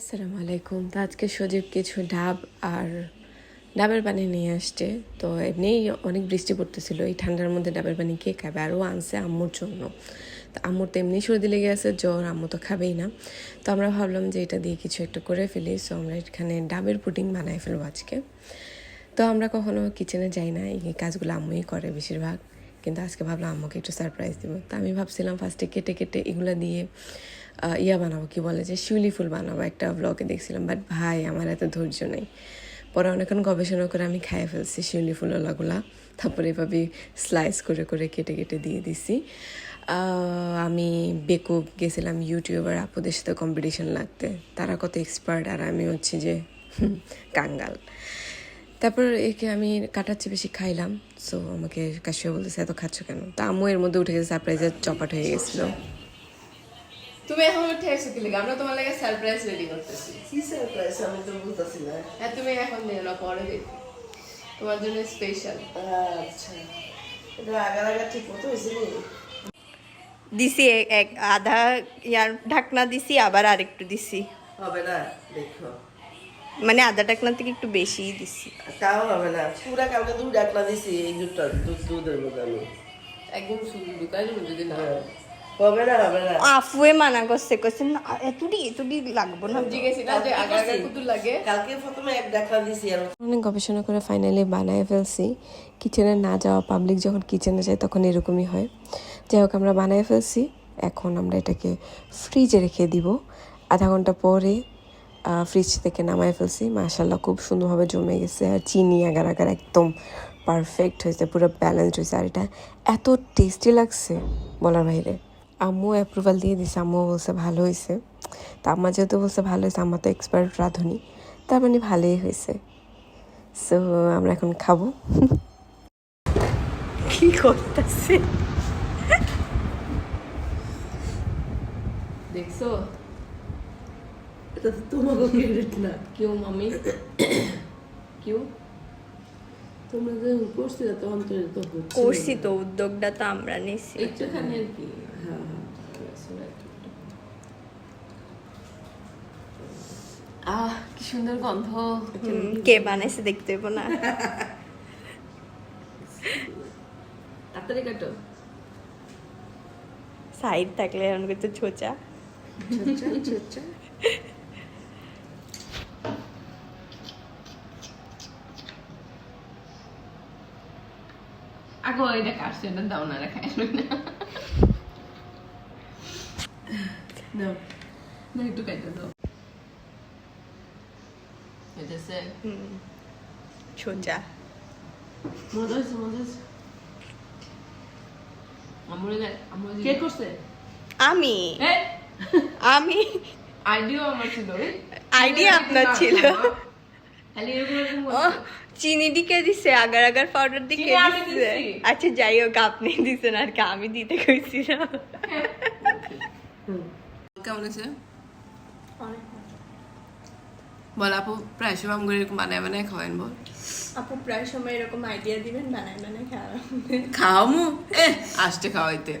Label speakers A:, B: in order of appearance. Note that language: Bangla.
A: আসসালামু আলাইকুম। তো আজকে সজীব কিছু ডাব আর ডাবের পানি নিয়ে আসছে। তো এমনিই অনেক বৃষ্টি পড়তেছিল। এই ঠান্ডার মধ্যে ডাবের পানি কে খাবে? আরও আনছে আম্মুর জন্য। তো আম্মুর তো এমনি সর্দি লেগে আছে, জ্বর, আম্মু তো খাবেই না। তো আমরা ভাবলাম যে এটা দিয়ে কিছু একটা করে ফেলি। সো আমরা এখানে ডাবের পুডিং বানাই ফেলব আজকে। তো আমরা কখনো কিচেনে যাই না। এই কাজগুলো আম্মুই করে বেশিরভাগ। কিন্তু আজকে ভাবলাম আম্মুকে একটু সারপ্রাইজ দিব। তো আমি ভাবছিলাম ফার্স্টে কেটে কেটে এগুলো দিয়ে ইয়া বানাবো, কি বলে যে, শিউলি ফুল বানাবো একটা ব্লগে দেখছিলাম। বাট ভাই, আমার এত ধৈর্য নেই। পরে অনেকক্ষণ গবেষণা করে আমি খাইয়ে ফেলছি শিউলি ফুলওয়ালাগুলা তারপরে এভাবে স্লাইস করে করে কেটে কেটে দিয়ে দিছি। আমি বেকুব গেছিলাম ইউটিউবার আপুদের সাথে কম্পিটিশন লাগতে। তারা কত এক্সপার্ট আর আমি হচ্ছে যে কাঙ্গাল। তারপর একে আমি কাটাচ্ছি বেশি খাইলাম। সো আমাকে কাশিয়া বলতেছে, এত খাচ্ছ কেন? তা আম্মু এর মধ্যে উঠে গেছে সারপ্রাইজের চপাট হয়ে গেছিল। তুমি এখন উঠে এসে কি আমরা তোমার লাগে সারপ্রাইজ রেডি করতেছি।
B: কি সারপ্রাইজ আমি তো বুঝতেছি না।
A: হ্যাঁ তুমি এখন দিও না পরে দিও তোমার জন্য স্পেশাল
B: আচ্ছা। এটা আগার আগা ঠিক মতো হয়েছে নি?
C: দিছি এক- আধা ইয়ার ঢাকনা দিছি আবার আরেকটু দিছি।
B: হবে না দেখো।
C: মানে আধা ঢাকনা থেকে একটু বেশি দিছি।
B: তাও হবে না। পুরা কালকে দুধ ডাকলা দিছি এই দুধটা দুধ দুধের মধ্যে আমি।
A: একদম শুধু ঢুকাই যদি না।
B: হ্যাঁ। হবে না হবে না
C: আফুয়ে মানা করছে করছে না এতটি এতটি লাগবো না।
A: জিজ্ঞেসি না যে আগে আগে কত লাগে।
B: কালকে প্রথমে এক ডাকলা দিছি আর
A: অনেক গবেষণা করে ফাইনালি বানায় ফেলছি। কিচেনে না যাওয়া পাবলিক যখন কিচেনে যায় তখন এরকমই হয়। যাই হোক আমরা বানায় ফেলছি। এখন আমরা এটাকে ফ্রিজে রেখে দিব। আধা ঘণ্টা পরে ফ্রিজ থেকে নামায় ফেলছি। মাশাল্লাহ খুব সুন্দরভাবে জমে গেছে আর চিনি আগার আগার একদম পারফেক্ট হয়েছে পুরো ব্যালেন্সড হয়েছে। আর এটা এত টেস্টি লাগছে বলার বাইরে। আম্মু অ্যাপ্রুভাল দিয়ে দিছে আম্মু বলছে ভালো হয়েছে তা আম্মা যেহেতু বলছে ভালো হয়েছে আমার তো এক্সপার্ট রাঁধুনি তার মানে ভালোই হয়েছে সো আমরা এখন খাব।
C: কি করতেছে?
A: দেখছ?
B: এটা তো তোমাকে ক্রেডিট না।
A: কেউ মামি কেউ?
B: তোমরা যখন করছিলে তখন তো
C: করছি তো উদ্যোগটা তো আমরা নিছি।
A: একটুখানি আর কি।
B: হ্যাঁ হ্যাঁ
A: আহ কি সুন্দর গন্ধ।
C: কে বানাইছে দেখতে হইব না।
A: তাড়াতাড়ি কাটো।
C: সাইড থাকলে এরকম করতে ছোচা।
B: ছোচ্চা
A: আগো এটা কাটছে এটা দাও না রাখাই না।
B: নাও
A: না একটু কাটে দাও
C: হুম ছোচা
B: মজা হয়েছে মজা হয়েছে কে করছে
C: আমি আমি
A: আইডিয়া আমার ছিল
C: আইডিয়া আপনার ছিল চিনি দিকে দিছে আগার আগার পাউডার দিকে দিছে। আচ্ছা যাই হোক আপনি দিছেন আর কি আমি দিতে কইছি না
A: কেমন আছে বল আপু প্রায় সময় আমগুলো এরকম বানায় বানায় খাওয়াইন বল।
C: আপু প্রায় সময় এরকম আইডিয়া দিবেন বানায় বানাই খাওয়া
A: খাওয়ামু? এ আসতে খাওয়াইতে।